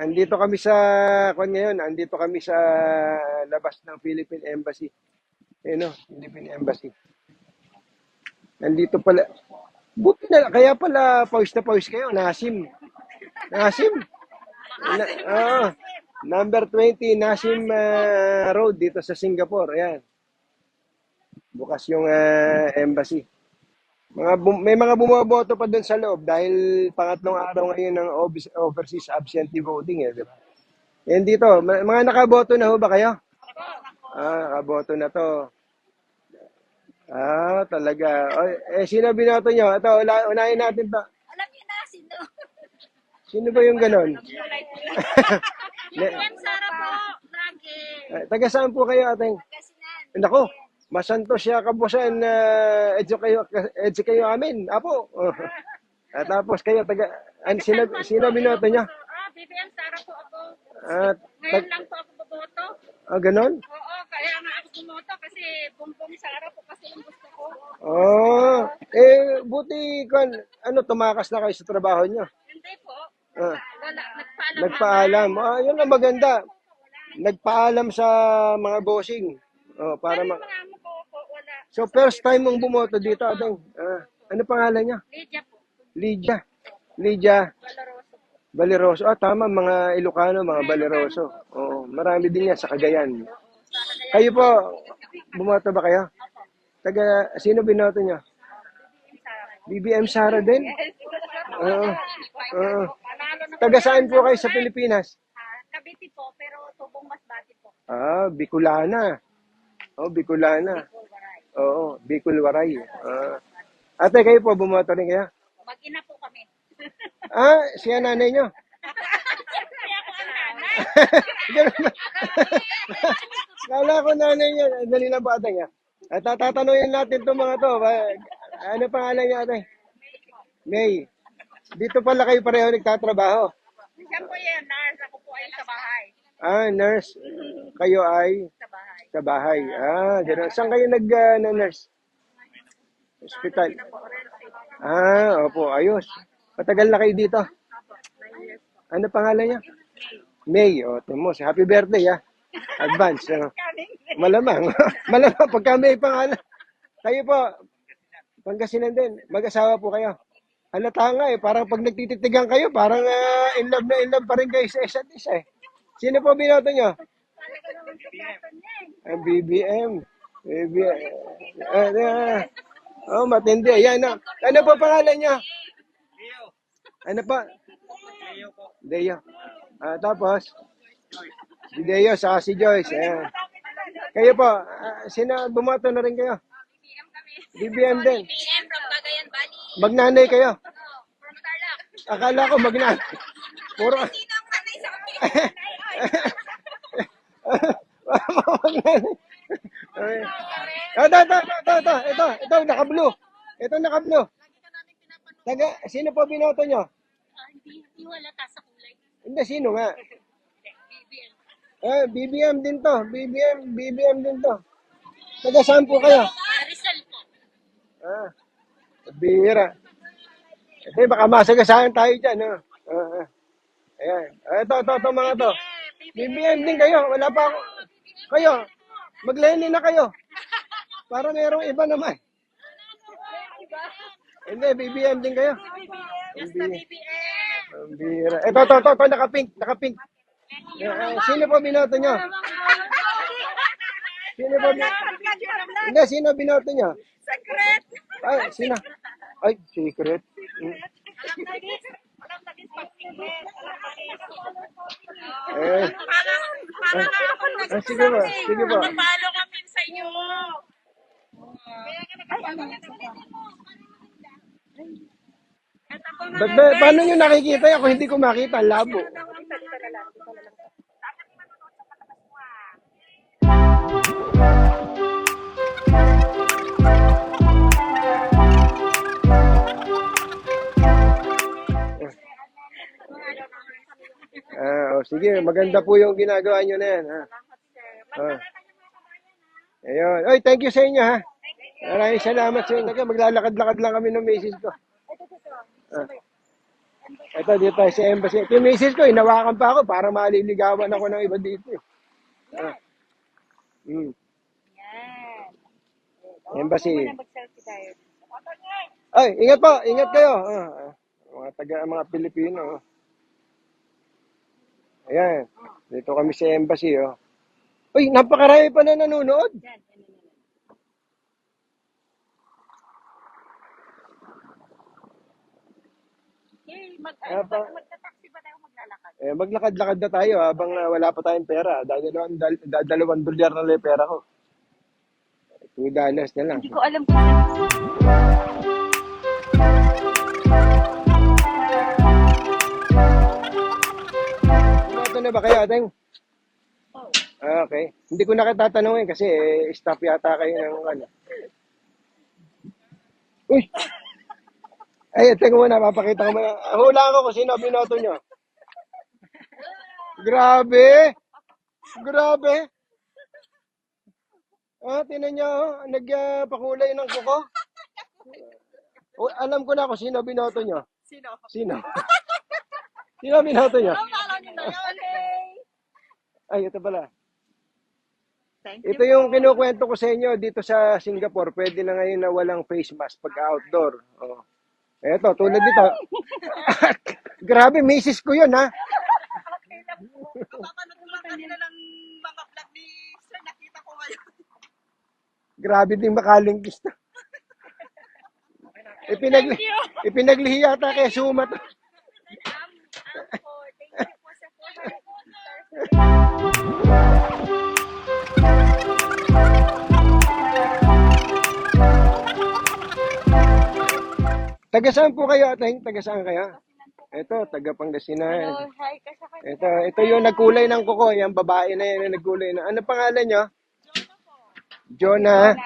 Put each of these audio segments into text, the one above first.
andito kami sa, kung ngayon, andito kami sa labas ng Philippine Embassy. Ayun o, Philippine Embassy. Nandito pala, buti na, kaya pala pawis na pawis kayo, Nasim. Nasim. Na, oo. number 20, Nasim ah, Road dito sa Singapore. Ayan. Bukas yung ah, embassy. Mga bum- may mga bumoboto pa doon sa loob dahil pangatlong araw ngayon ng obis- overseas absentee voting eh, di ba? Yan dito, ma- mga nakaboto na ho ba kayo? Ah, nakaboto na to. Ah, talaga. O, eh, sino binoto nyo? Ito, ula- unahin natin to. Alam niyo na, sino? Sino ba yung ganon? Ne- Yan, Sara po. Lagi. eh, taga saan po kayo, ating? Kasinan. Nako, masanto siya kabusan na edyo kayo, edyo kayo amin. Apo. At tapos kayo, taga, an, sino, sino binoto nyo? Ah, BBM Sara po ako. At, Ngayon lang po ako boboto. ah, ganon? Oo, kaya nga ako bumoto kasi bumbong Sara po kasi yung gusto ko. Oh, eh, buti, kan, ano, tumakas na kayo sa trabaho nyo. Hindi po. Ah, nagpaalam. nagpaalam. Ah, yun ang maganda. Nagpaalam sa mga bossing. Oh, para Para ma... mga amo ko po, wala. So, first time mong bumoto dito, Adeng. Ah, ano pangalan niya? Lydia po. Lydia. Lydia. Baleroso. Ah, tama, mga Ilocano, mga Baleroso. Oo, marami din yan sa Cagayan. Kayo po, bumoto ba kayo? Taga, sino binoto niyo? BBM Sara din? Oo. Oo. Taga saan po kayo sa Pilipinas? Ah, Cavite po, pero tubong masbati po. Ah, Bicolana. Oh, Bicolana. Oo, Bicol Waray. Ah. Ate, kayo po, bumoto rin kayo? Mag-ina po kami. Ah, siya nanay nyo. Kaya ako ang nanay. Kala ko nanay niya. Dali lang po ate niya. At tatanungin natin itong mga to. Ba- Ano pangalan niya ate? May. Dito pala kayo pareho nagtatrabaho. Siya po yan, nurse. Ako po ay sa bahay. Ah, nurse. Kayo ay Sa bahay. Sa bahay. Ah, gano'n. Saan kayo nag ah, na nurse? Hospital. Ah, opo, ayos. Matagal na kayo dito. Ano pangalan niya? May. O, mo, happy birthday, ah. Advance. ano. Malamang. Malamang pagka may pangalan. Kayo po, Pangasinan din. Mag-asawa po kayo. Halata nga eh, parang pag nagtititigan kayo, parang ah, in love na in love pa rin kayo sa isa't isa eh. Sino po binoto nyo? Ang BBM. BBM. Ah, ah. oh, matindi. Ayan na. Ano po pangalan niya? Ano pa? Deo. Ah, tapos? Si Deo, saka si Joyce. Ayan. Kayo po, ah, sino bumoto na rin kayo? BBM din. PM from Cagayan Valley. Magnanay kayo. From Tarlac. Akala ko magnanay. Puro. Sino ang nanay sa amin? Ito, ito, ito, ito, ito, ito, naka-blue. Ito naka-blue. Taga, sino po binoto nyo? Ah, Hindi, hindi wala sa kulay. Hindi, sino nga? BBM. Eh, BBM din to. BBM, BBM din to. Taga saan po kayo? Ah, Rizal po. Ah, bira. Eh, baka masagasaan tayo dyan, no? Ah, ah. Ayan. Ah, Ito, ito, ito, mga to. BBM din kayo. Wala pa ako. Kayo, mag-Lenin na kayo. Para merong iba naman. Hindi, BBM din kayo. Na BBM. Ang bira. Ito, ito, ito, ito, naka-pink, naka-pink. Ah, sino po binoto nyo? Sino po binoto? Hindi, sino binoto nyo? Secret. Ay, sino? Ay, secret. Mm. Eh, Parang, parang ako ah, sige ba, sige ba. Napalo kami sa inyo. Ba't ba, paano nyo nakikita kung hindi ko makita? Labo. Sige, maganda po yung ginagawa nyo na yan. Ha? Ah. Ayun. Oy, thank you sa inyo, ha? Maraming salamat sa inyo. Maglalakad-lakad lang kami ng misis ko. Ah. Ito, dito tayo sa embassy. Ito yung misis ko, inawakan pa ako para maliligawan ako ng iba dito. eh. Ah. Mm. Embassy. Tayo. Ay, ingat po, ingat kayo. Ah, ah, mga taga, mga Pilipino. Ayan, dito kami sa embassy, oh. Uy, napakarami pa na nanonood. Okay, mag, Ah, ano ba, pa- magta-taxi ba tayo maglalakad? Eh, maglakad-lakad na tayo habang ah, wala pa tayong pera. Dadalawang, dal- dadalawang dolyar na lang yung pera ko. Two dollars na lang. Hindi ko alam kung na ba kayo, Ateng? Oh. Ah, okay. Hindi ko na kita tatanungin kasi eh, staff yata kayo ng ano. Uy! Ay, teka muna, papakita ko muna. Hulaan ko kung sino binoto nyo. Grabe! Grabe! Ah, tinan nyo, oh, nagpakulay ng kuko. O, alam ko na kung sino binoto nyo. Sino? Sino? Nyo? Akala niyo na yun eh. Ay, ito pala. Thank you Ito yung kinukwento ko sa inyo dito sa Singapore. Pwede na ngayon na walang face mask pag outdoor. Oh. Eto, tulad dito. Grabe, misis ko yun, ha? Kapapanood ko lang kanina ng mga vlog ni Sir, nakita ko ngayon. Grabe din makalingkis to. Ipinagli Thank you. ipinaglihi yata kay Suma to. Um, um, po, thank you po sa 400 stars. Taga saan po kayo, atay? Taga saan kayo? Ito, taga Pangasinan. Hello, hi. Ito, ito yung nagkulay ng kuko. Yung babae na yan yung nagkulay na. Ano pangalan nyo? Jonah.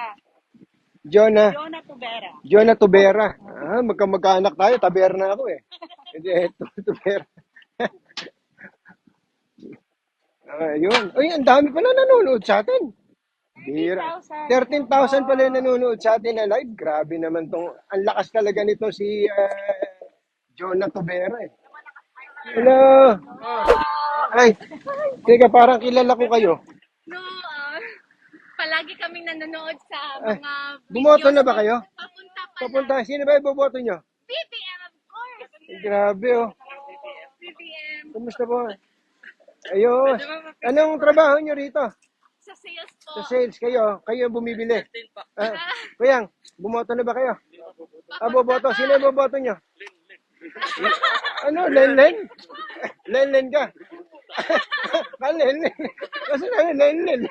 Jonah. Jonah Tubera. Jonah Tubera. Ah, magkamag-anak tayo. Taberna ako eh. Hindi, eto, Tubera. Ah, yun. Uy, ang dami pala nanonood sa atin. Bira. 13,000 pala yung nanonood sa atin na live. Grabe naman tong, ang lakas talaga nito si ah, Jonah Tubera eh. Hello. Ay, teka, parang kilala ko kayo. No, ah, palagi kaming nanonood sa Ay, mga bumoto videos na ba kayo? Papunta pa Papunta, sino ba iboboto nyo? BBM, of course. Grabe oh. BBM. Kumusta po? Ayos. Anong trabaho nyo rito? Sa sales po. Sa sales kayo, kayo ang bumibili. Ah, kuyang, bumoto na ba kayo? Ah, boboto. Sino ang boboto nyo? Ano, Lenlen? Lenlen ka? ah, Lenlen. Kasi na, Lenlen.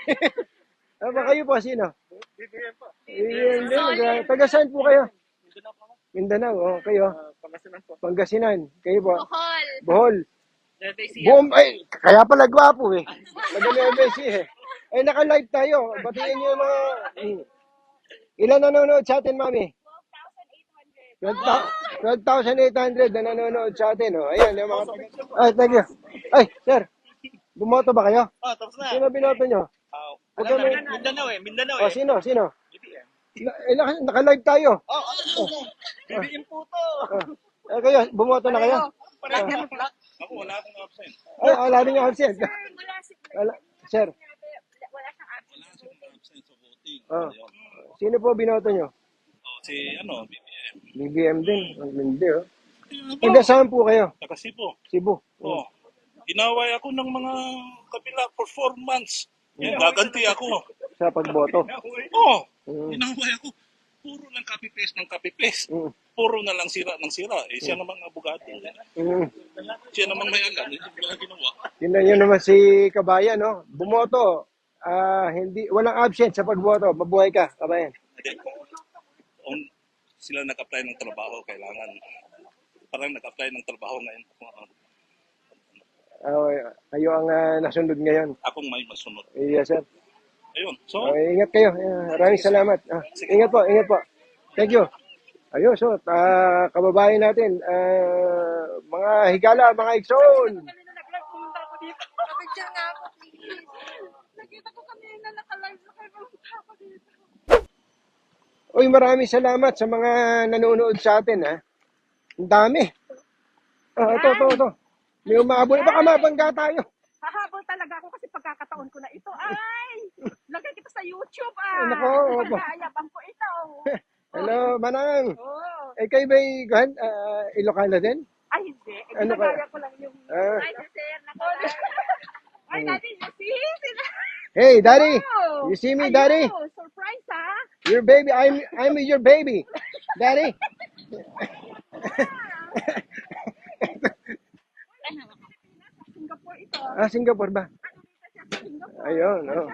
ah, ba kayo po, sino? BBM po. Din. Taga- Taga saan po kayo? Mindanao. Oh, kayo? Pangasinan. Kayo po? Bohol. Bohol. Buong, ay, kaya pala gwapo eh. Nag-MSC eh. Ay, naka-live tayo. Batiin niyo yung mga... Ilan nanonood sa atin, mami? 12,800. 12,800 na nanonood sa atin. Oh. Ayan, yung mga... Ay, thank you. Ay, sir. Bumoto ba kayo? Oh, tapos na. Sino binoto nyo? Oh, Huwag alam na, may- Mindanao eh, Mindanao O, eh. sino? Sino? BBM. Na- eh, naka- naka-live tayo. Oh, oh, BBM po to. Eh, kayo, bumoto na kayo? Parang Ako wala akong absent. Ay, wala rin yung absent. Sir, wala si... Wala. Sir, Wala siyang absence voting. Absent sa voting. Oh. Sino po binoto nyo? Oh, si ano, BBM. BBM din. Ang hindi, oh. Ayun Taga saan po kayo? Taga Cebu. Cebu. Oh. Inaway ako ng mga kabila for four months. Eh, gaganti ako. Sa pagboto. Oh, Mm. inaway ako. Puro lang copy-paste ng copy-paste. Mm. Puro na lang sira ng sira. Eh, siya namang abogado. Mm. Siya namang may alam. Hindi lang ginawa. Nyo naman si Kabayan, no? Bumoto. Ah, hindi, walang absent sa pagboto. Mabuhay ka, Kabayan. Hindi. Kung sila nag-apply ng trabaho, kailangan parang nag-apply ng trabaho ngayon. Ah, kayo ang ah, nasunod ngayon. Akong may masunod. Yes, sir. Ayun. So, Okay, ingat kayo. Ah, Maraming salamat. Ah, ingat po, ingat po. Thank you. Ayun, so, ah, kababayan natin, ah, mga higala, mga dito. Uy, maraming salamat sa mga nanonood sa atin, ha. Ang dami. Ah, ito, ito, ito. May umabol. Baka mabangga tayo. Hahabol talaga ako kasi pagkakataon ko na ito. Ay! Lagay kita sa YouTube ah! Ay, nako, opo. Hayabang ko ito. Hello, Manang. Oh. Eh, kayo ba'y, kuhan, ah, Ilocano din? Ay, hindi. Eh, Ano ko lang yung... Ah. Ay, sir, nako. Ay, dati, you see? Sila- Hey, Daddy. Oh, You see me, ayun, Daddy? Surprise, ha? Your baby. I'm, I'm your baby. Daddy. Singapore ito. Ah, Singapore ba? Ano dito siya sa Singapore? Ayun, oh.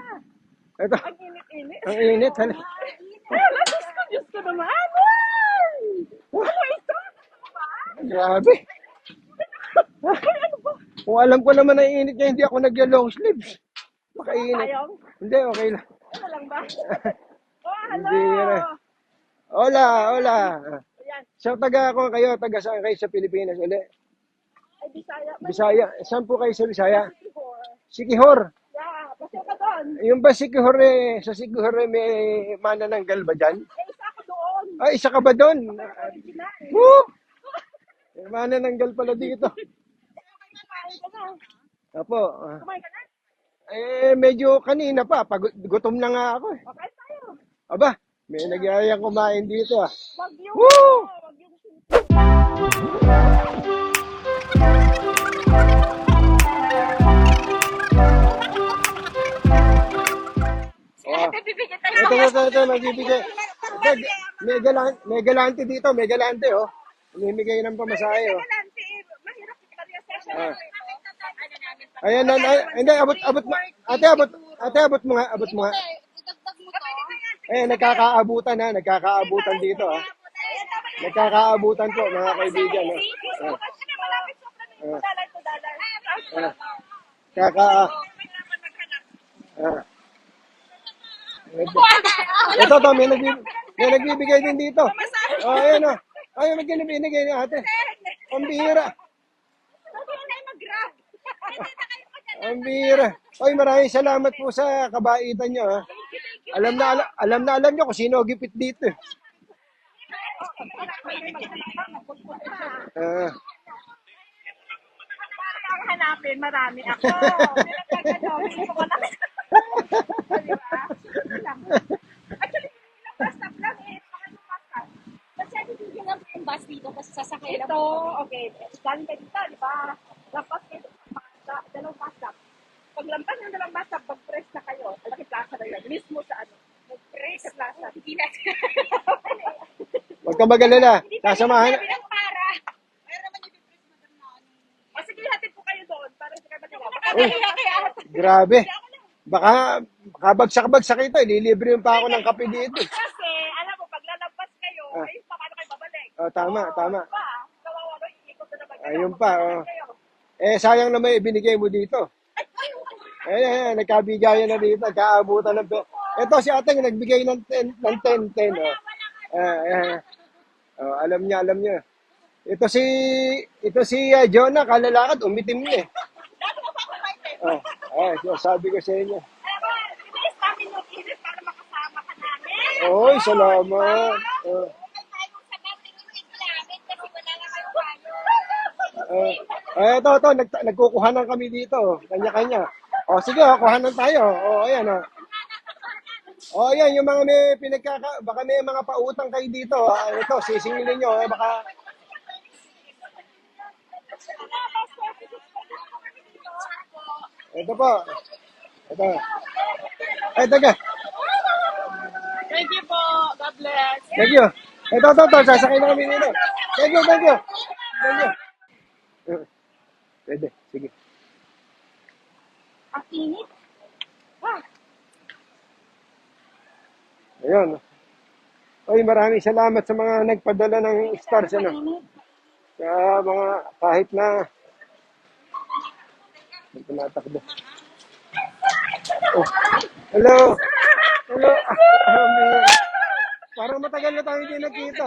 Ito. Ang init-init. Ang init. Hala. Ay, ala, Diyos ko, Diyos ko naman. Ay! Ano ito? Grabe. Kung alam ko naman na init niya, hindi ako nag-long sleeves. Makainit. Hindi, okay lang. Ano lang ba? Oh, hello! Hindi yan. Hola, hola. So, taga ako kayo, taga saan kayo sa Pilipinas uli? Ay, Bisaya. Bisaya. Saan po kayo sa Bisaya? Sikihor. Yeah, pasok ka doon. Yung ba Sikihor eh, sa Sikihor eh, may manananggal ba dyan? Eh, isa ako doon. Ay, isa ka ba doon? Original. Woo! May manananggal pala dito. Kumain na. Apo. ah. Kumain ka na. Eh, medyo kanina pa. Pag, gutom na nga ako eh. Okay tayo. Aba, may nagyayang kumain dito ah. Wag yung... Woo! Wag yung... Oh. Bibigyan tayo. Ito, ito, ito, magbibigay. Ito, may, galan, may galante dito, may galante oh. Umimigay ng pamasahe oh. Ah. Ayan, ay, ay, hindi, abot, abot mo. Ate, abot, ate, abot mo nga, abot mo nga. Idagdag mo to. Eh, nagkakaabutan ha, nagkakaabutan dito ha. Nagkakaabutan po, mga kaibigan. Oh. Ah, dalay. ah, kaka, ah. Ito, ito, to, may, nagbib, may nagbibigay din dito. Oh, ayan oh. Ay, may binigay ni ate. Ang bihira. Na. Ang bihira. Oy, maraming salamat po sa kabaitan nyo ha. Alam na, alam, alam na alam nyo kung sino gipit dito. eh. Ah, ang hanapin, marami ako. Pinagkagano'n, ko lang. Actually, yung bus stop lang eh. Pangalong bus stop. Kasi ano bigyan bus dito kasi sasakay lang. Ito, okay. Galing ka dito, di ba? Lampas sa dalawang stop. Pag lampas ng dalawang stop, mag-press na kayo. Laki plaza na yun. Mismo sa ano. Mag-press sa plaza. Hindi na. Huwag ka magalala. Sasamahan. Sabi ng para. Mayroon naman yung press na ano. O sige, hatid ko kayo doon. Para hindi kayo. Baka kaya. Grabe. Baka, kabagsak-bagsak ito. Ililibre pa ako ng kape dito. Kasi, alam mo, pag lalabas kayo, Ah. ayun pa, paano kayo babalik? Oh, tama, tama. Pa, kawawa ba, na kayo. Ayun pa, oh. Eh, sayang naman ibinigay mo dito. Ay, ay, eh, nagkabigayan na dito. Nagkaabutan ng... Ito si ate nagbigay ng 10, ng 10, 10. Oh. Eh, eh. Oh, alam niya, alam niya. Ito si ito si uh, Jonah kalalakad umitim na eh. Oh, ay, so sabi ko sa inyo. Oy, salamat. Oh, oh. Eh, ito, ito, nag, nagkukuhanan kami dito. oh. Kanya-kanya. O, sige, oh, kuhanan tayo. O, ayan, o. O, ayan, yung mga may pinagkaka... Baka may mga pautang kayo dito. Ah, ito, sisingilin nyo. Eh, baka... Ito po. Ito. Ay, taga. Thank you po. God bless. Thank you. Ito, ito, ito. Sasakay na kami dito. Thank you, thank you. Thank you. Uh, Pwede, sige. Ang init. Ayun. Oy, maraming salamat sa mga nagpadala ng stars ano. Sa mga kahit na May tumatakbo. Oh. Hello. Hello. Ah, Parang matagal na tayo hindi nagkita.